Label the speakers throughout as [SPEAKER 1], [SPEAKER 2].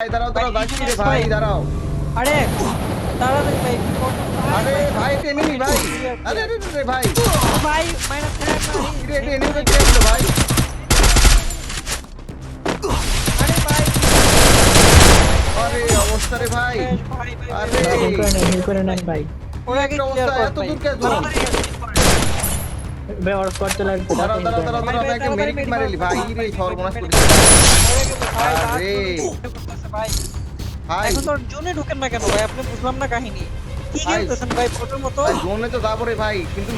[SPEAKER 1] ভাই দাঁড়াও দাঁড়াও যাচ্ছি রে ভাই দাঁড়াও
[SPEAKER 2] আরে তাড়াতাড়ি ভাই
[SPEAKER 1] আরে ভাই এটা enemy ভাই আরে আরে আরে ভাই
[SPEAKER 2] ভাই মাইনাস
[SPEAKER 1] এটা এটা enemy কে কে হলো ভাই
[SPEAKER 2] আরে ভাই
[SPEAKER 1] আরে অবস্থা রে ভাই
[SPEAKER 2] ভাই ভাই
[SPEAKER 1] আরে
[SPEAKER 3] হিল করে নেন হিল করে নেন ভাই
[SPEAKER 2] ওরা আগে
[SPEAKER 1] একটা
[SPEAKER 2] ক্লিয়ার
[SPEAKER 3] অর্ডার করতে লাগবে।
[SPEAKER 1] দাঁড়াও দাঁড়াও দাঁড়াও
[SPEAKER 2] ভাই,
[SPEAKER 1] দাঁড়াও একটা
[SPEAKER 2] medic
[SPEAKER 1] মারিলি ভাই রে সর্বনাশ করে আরে।
[SPEAKER 2] ভাই
[SPEAKER 1] ভাই।
[SPEAKER 2] এখন তো জোনে ঢুকেন না কেন ভাই? আপনি বুঝলাম না কাহিনী। কি খেলতেছেন ভাই ফটোর মতো?
[SPEAKER 1] জোনে তো যাব রে ভাই কিন্তু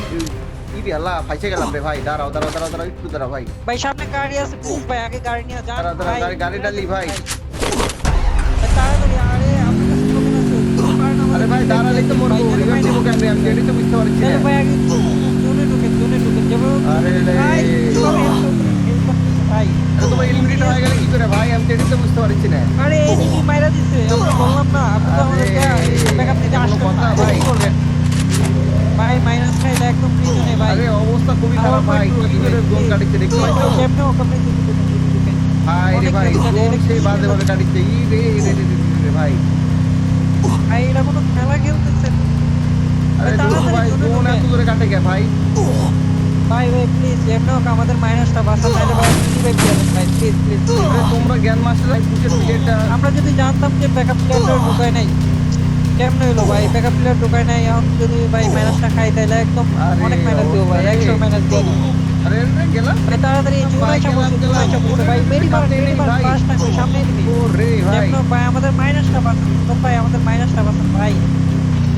[SPEAKER 1] কি আল্লাহ ফাইসে গেলাম রে ভাই। দাঁড়াও দাঁড়াও দাঁড়াও দাঁড়াও একটু দাঁড়াও ভাই।
[SPEAKER 2] ভাই সামনে গাড়ি আছে প্লিজ ভাই আগে গাড়ি নিয়ে যান
[SPEAKER 1] দাঁড়াও, দাঁড়াও,
[SPEAKER 2] ভাই।
[SPEAKER 1] গাড়ি- গাড়িটা ভাই।
[SPEAKER 2] ভাই, তাড়াতাড়ি আরে আপনার কাছে টোকেন আছে দিতে পারেন আমাদের
[SPEAKER 1] আরে ভাই দাঁড়ালেই তো মরবো রিভাইভ কেন? আমি এটাই তো বুঝতে পারছি না।
[SPEAKER 2] ভাই আগে
[SPEAKER 1] আরে
[SPEAKER 2] ভাই
[SPEAKER 1] তোমার হয়ে গেলে কি করে আমি তো এটাই বুঝতে পারছি না।
[SPEAKER 2] আরে এনিমি মাইরা দিছে আমরা বললাম না আপনি তো আমাদেরকে ব্যাকআপ নিতে
[SPEAKER 1] কোনো
[SPEAKER 2] আসছেন
[SPEAKER 1] কথা
[SPEAKER 2] না।
[SPEAKER 1] ভাই।
[SPEAKER 2] ভাই মাইনাস খাইলে একদম পিছনে ভাই।
[SPEAKER 1] আরে অবস্থা খুবই খারাপ ভাই। কি করে জোন কাটিছে দেখতে পাচ্ছ?
[SPEAKER 2] কেমনে ও কেমনে দিতে দিতে দিতে
[SPEAKER 1] ভাই রে ভাই সেই বাজে বাজে কাটিছে ই রে রে ভাই।
[SPEAKER 2] ভাই এটা কোনো খেলা খেলতেছেন
[SPEAKER 1] আরে ভাই
[SPEAKER 2] জোন
[SPEAKER 1] এত। দূরে কাটে গে ভাই?
[SPEAKER 2] ভাই ভাই প্লিজ যেমন হোক আমাদের মাইনাসটা নাহলে ভাই ভাই? প্লিজ প্লিজ
[SPEAKER 1] তোমরা জ্ঞান মাস্টার ভাই পুষে পুষে এটা
[SPEAKER 2] আমরা যদি জানতাম যে ব্যাকআপ প্লেয়ারটা ঢুকায় নাই কেমনে হলো ভাই? ব্যাকআপ প্লেয়ার ঢুকায় নাই এখন যদি ভাই মাইনাসটা খাই তাহলে একদম অনেক মাইনাস দেবো ভাই একশো মাইনাস দিয়ে দেবো।
[SPEAKER 1] আরে গেলাম।
[SPEAKER 2] ভাই তাড়াতাড়ি জোরে
[SPEAKER 1] ভাই,
[SPEAKER 2] চাপো
[SPEAKER 1] গেলাম।
[SPEAKER 2] চাপো ভাই মেরি মার মেরি মার
[SPEAKER 1] ভাই।
[SPEAKER 2] ফার্স্ট টাইম সামনে দিবি।
[SPEAKER 1] ও রে ভাই
[SPEAKER 2] ভাই আমাদের মাইনাসটা বাঁচান। তো ভাই আমাদের মাইনাসটা বাঁচান ভাই।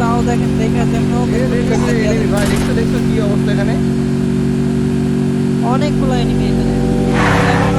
[SPEAKER 2] তাও দেখেন দেখেছেন যেমন
[SPEAKER 1] এ রে রে রে রে ভাই দেখছ দেখছ কি অবস্থা এখানে?
[SPEAKER 2] অনেকগুলো এনিমি এখানে। এখন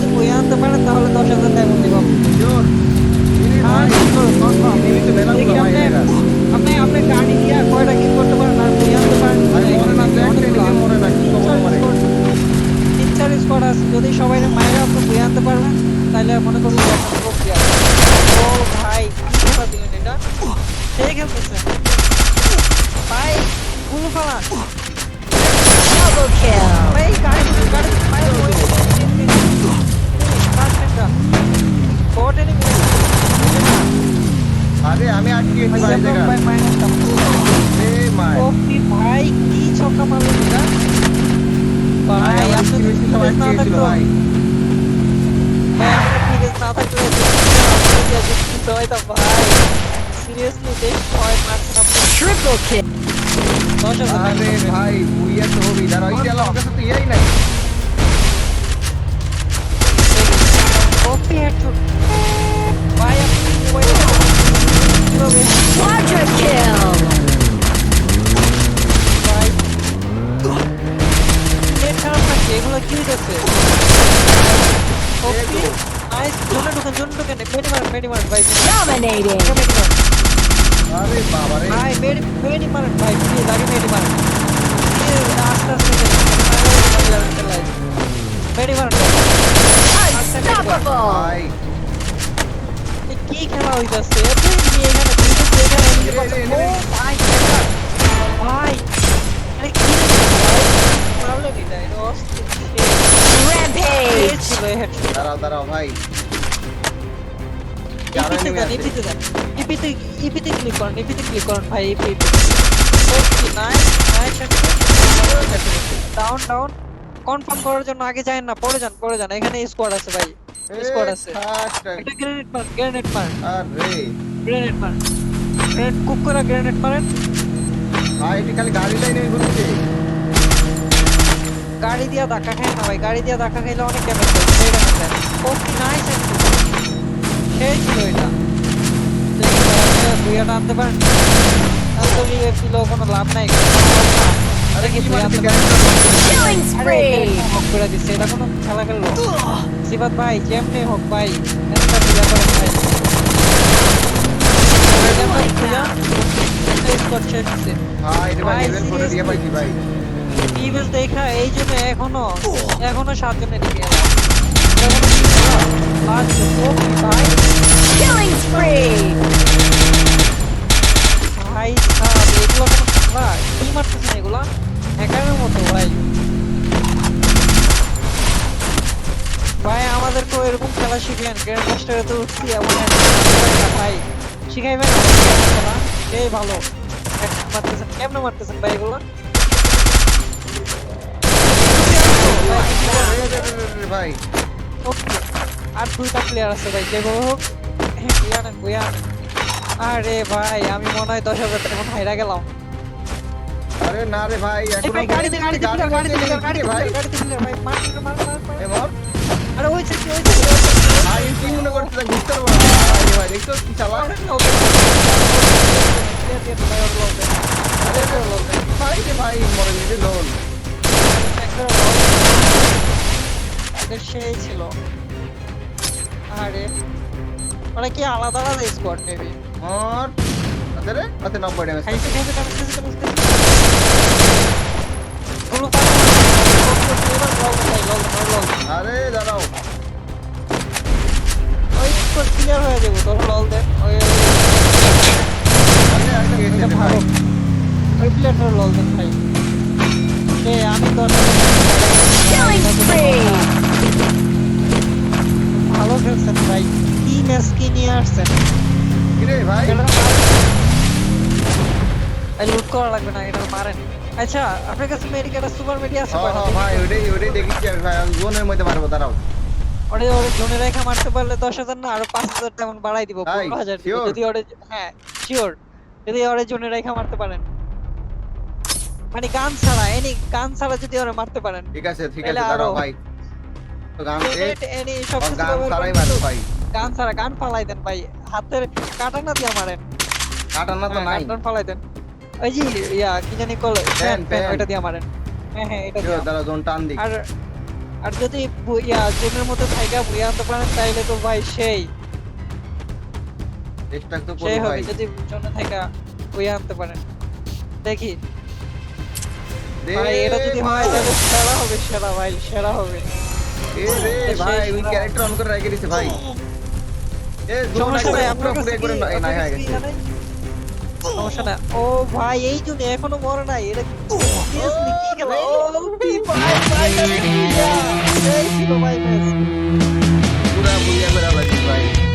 [SPEAKER 2] যদি বই আনতে পারেন তাহলে দশ হাজার টাকা দিব।
[SPEAKER 1] জোর
[SPEAKER 2] হ্যাঁ, আপনি আপনি গাড়ি দিয়ে কয়টা কিল করতে পারেন? আর বই আনতে পারেন? স্কোয়াড আছে। যদি সবাই মাইরে আপনি বই আনতে পারবেন তাহলে মনে clear। ও ভাই কি খেলা দিলেন এটা? সেই খেলতেছে? ভাই গুলো
[SPEAKER 1] আরে আমি আটকে গেছি ভাই
[SPEAKER 2] কি ছক্কা মারলো এটা
[SPEAKER 1] ভাই সময়
[SPEAKER 2] ফিটনেস
[SPEAKER 1] আটকে ভাই।
[SPEAKER 2] দশ হাজার
[SPEAKER 1] আরে ভাই বুইয়া তো হবি দাঁড়া ওই তেলা আমার কাছে তো ইয়াই নাই।
[SPEAKER 3] কোয়াড্রা কিল
[SPEAKER 2] ভাই নেট খারাপ লাগছে এগুলো কি হইতেছে কপি নাইস জোনে ঢুকেন জোনে ঢুকেন মেডি মার মেডি মার ভাই
[SPEAKER 3] ডমিনেটিং
[SPEAKER 2] মার
[SPEAKER 1] আরে বাবা রে
[SPEAKER 2] ভাই মেডি মেডি মারেন ভাই প্লিজ আগে মেডি প্লিজ আস্তে আস্তে মেডি মারেন এ কি খেলা হইতাছে এখানে ভাই আরে কি মারলেন এটা এটা অস্থির
[SPEAKER 3] র্যাম্পেজ
[SPEAKER 2] ছিল হেডশট
[SPEAKER 1] দাঁড়াও দাঁড়াও ভাই
[SPEAKER 2] ইপিতে ক্লিক করেন ইপিতে ক্লিক করেন ভাই EP nice nice down down confirm করার জন্য আগে যান না পরে যান পরে যান। এখানে স্কোয়াড আছে ভাই স্কোয়াড আছে। একটা গ্রেনেড মার গ্রেনেড মার
[SPEAKER 1] আরে।
[SPEAKER 2] গ্রেনেড মার গ্রেনেড কুক করে গ্রেনেড মারেন।
[SPEAKER 1] ভাই এটি খালি গাড়ি লাইনে ঘুরছে
[SPEAKER 2] গাড়ি দিয়া ধাক্কা খায় না ভাই গাড়ি দিয়া ধাক্কা খাইলে অনেক ড্যামেজ হয়। ড্যামেজ দেয় ওকে নাইস সেই ছিল এটা। বুয়াটা আনতে পারেন। তাহলে তো রিভেভ কোনো লাভ নাই।
[SPEAKER 3] Killing spree!
[SPEAKER 2] হক করে দিচ্ছে এটা কোনো খেলা খেললো ভাই হোক ভাই? একটা
[SPEAKER 1] করে ভাই।
[SPEAKER 2] দেখা? এই জন্য এখনও এখনও সাতজনে দিকে ভাই?
[SPEAKER 3] Killing spree!
[SPEAKER 2] ভাই সাহেব এগুলো কোনো খেলা কি মারতেছেন এগুলা? হ্যাকারের মতো ভাই। ভাই আমাদেরকেও এরকম খেলা শিখেন গ্র্যান্ড মাস্টারে তো উঠছি এমন ভাই? শিখাইবেন আমাদেরকে খেলা ভালো। মারতেছেন কেমনে মারতেছেন ভাই এগুলো।
[SPEAKER 1] ভাই।
[SPEAKER 2] ওকে আর দুইটা প্লেয়ার আছে ভাই যেগুলো হোক। বুয়া। আরে ভাই আমি মনে হয় দশ হাজার টাকা হাইরা গেলাম।
[SPEAKER 1] আরে না রে ভাই
[SPEAKER 2] এখনও গাড়িতে গাড়িতে
[SPEAKER 1] গাড়ি
[SPEAKER 2] গাড়িতে গাড়িতে
[SPEAKER 1] গাড়ি ভাই।
[SPEAKER 2] গাড়িতে ভাই মার মার মার মার
[SPEAKER 1] এ মর
[SPEAKER 2] আরে ওই ছেলে ওই ছেলে
[SPEAKER 1] ভাই কি মনে করছিস বুঝতে পারব ভাই দেখছ কি চালা? আরে ভাই রে ভাই মরে গেছে লোন।
[SPEAKER 2] সেই ছিল। আরে ওরা কি আলাদা আলাদা স্কোয়াড মেবি
[SPEAKER 1] মর। আচ্ছা রে আচ্ছা নব্বই ড্যামেজ
[SPEAKER 2] খাইছে খাইছে খাইছে খাইছে খাইছে গুলো
[SPEAKER 1] আরে দাঁড়াও।
[SPEAKER 2] ওই স্কোয়াড ক্লিয়ার হয়ে যাবে তোর লল দেন ওই
[SPEAKER 1] আরে একটা গেছে
[SPEAKER 2] এটা
[SPEAKER 1] রে
[SPEAKER 2] ভালো। ওই প্লেয়ারটার লল দেন ভাই। সে আমি তো! ভালো খেলছেন ভাই। কি ম্যাচ কি নিয়ে আসছেন
[SPEAKER 1] কি রে ভাই?
[SPEAKER 2] লুট করা লাগবে না এটা মারেন আচ্ছা আপনার কাছে মেডিকেটা সুপার মেডি আছে কয়টা?
[SPEAKER 1] ভাই ওইটাই ওইটাই দেখেছি ভাই আমি জোনের মধ্যে মারবো দাঁড়াও
[SPEAKER 2] ওরে ওরে জোনে রেখা মারতে পারলে দশ হাজার না আরও পাঁচ হাজার তেমন বাড়াই দিব
[SPEAKER 1] তাই?
[SPEAKER 2] পনেরো হাজার দিব
[SPEAKER 1] Sure?
[SPEAKER 2] যদি ওরে হ্যাঁ শিওর যদি ওরে জোনে রেখা মারতে পারেন মানে গান ছাড়া এনি গান ছাড়া যদি ওরে মারতে পারেন
[SPEAKER 1] ঠিক আছে ঠিক আছে দাঁড়াও
[SPEAKER 2] আরো-
[SPEAKER 1] ভাই তো গান এ
[SPEAKER 2] সব
[SPEAKER 1] গান ছাড়াই
[SPEAKER 2] করেন
[SPEAKER 1] ভাই
[SPEAKER 2] গান ছাড়া গান ফালাই দেন ভাই হাতের কাটানা দিয়ে মারেন
[SPEAKER 1] কাটানা তো নাই
[SPEAKER 2] ফালাই দেন ওই যে ইয়া কি জানি কলে ফ্যান
[SPEAKER 1] fan.
[SPEAKER 2] ওইটা দিয়ে মারেন। হ্যাঁ হ্যাঁ এটা দিয়ে।
[SPEAKER 1] দাঁড়াও জোন টান দিক।
[SPEAKER 2] আর আর যদি ইয়া জোনের মধ্যে থাইকা বুয়া আনতে পারেন তাইলে তো ভাই সেই।
[SPEAKER 1] চেষ্টা তো
[SPEAKER 2] সেই
[SPEAKER 1] ভাই।
[SPEAKER 2] যদি জোনে থাইকা বুয়া আনতে পারেন। দেখি।
[SPEAKER 1] দে
[SPEAKER 2] ভাই এটা যদি হয় তাহলে সেরা হবে সেরা ভাই সেরা হবে।
[SPEAKER 1] এ রে ভাই
[SPEAKER 2] সেরা।
[SPEAKER 1] ক্যারেক্টার অন করে রেখে দিছে ভাই। এ জোন
[SPEAKER 2] সমস্যা নাই আপনার কি
[SPEAKER 1] করে না হয়ে?
[SPEAKER 2] সমস্যা ও ভাই এই জন্য এখনও মরে নাই এটা কি গেল ও পি ভাই ভাই এই ছিল ভাই ম্যাচ পুরা বুইয়া মেরা ভাই